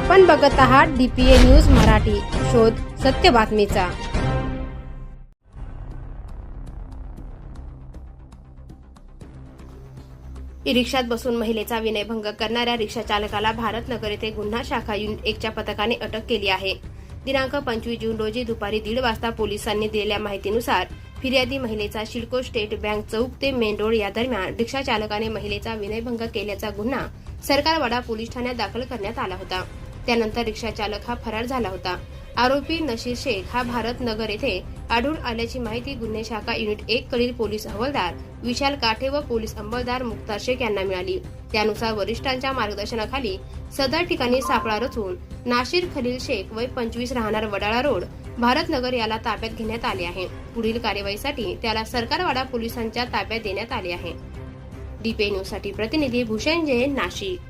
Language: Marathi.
आपण बघत आहात डीपीए न्यूज मराठी. शोध सत्य बातमीचा. ई रिक्षात बसून महिलेचा विनयभंग करणाऱ्या रिक्षा चालकाला भारतनगर येथे गुन्हा शाखा युनिट एकच्या पथकाने अटक केली आहे. दिनांक पंचवीस जून रोजी दुपारी दीड वाजता पोलिसांनी दिलेल्या माहितीनुसार फिर्यादी महिलेचा शिल्को स्टेट बँक चौक ते मेन रोड या दरम्यान रिक्षा चालकाने महिलेचा विनयभंग केल्याचा गुन्हा सरकारवाडा पोलीस ठाण्यात दाखल करण्यात आला होता. त्यानंतर रिक्षा चालक हा फरार झाला होता. आरोपी नशीर शेख हा भारत नगर येथे आढळून आल्याची माहिती गुन्हे शाखा युनिट एक कडील पोलीस हवालदार विशाल काठे व पोलीस अंमलदार मुक्तार शेख यांना मिळाली. त्यानुसार वरिष्ठांच्या मार्गदर्शनाखाली सदर ठिकाणी सापळा रचून नाशिर खलील शेख वय पंचवीस राहणार वडाळा रोड भारत नगर याला ताब्यात घेण्यात आले आहे. पुढील कार्यवाहीसाठी त्याला सरकारवाडा पोलिसांच्या ताब्यात देण्यात आले आहे. डीपे न्यूजसाठी प्रतिनिधी भूषण जैन नाशिक.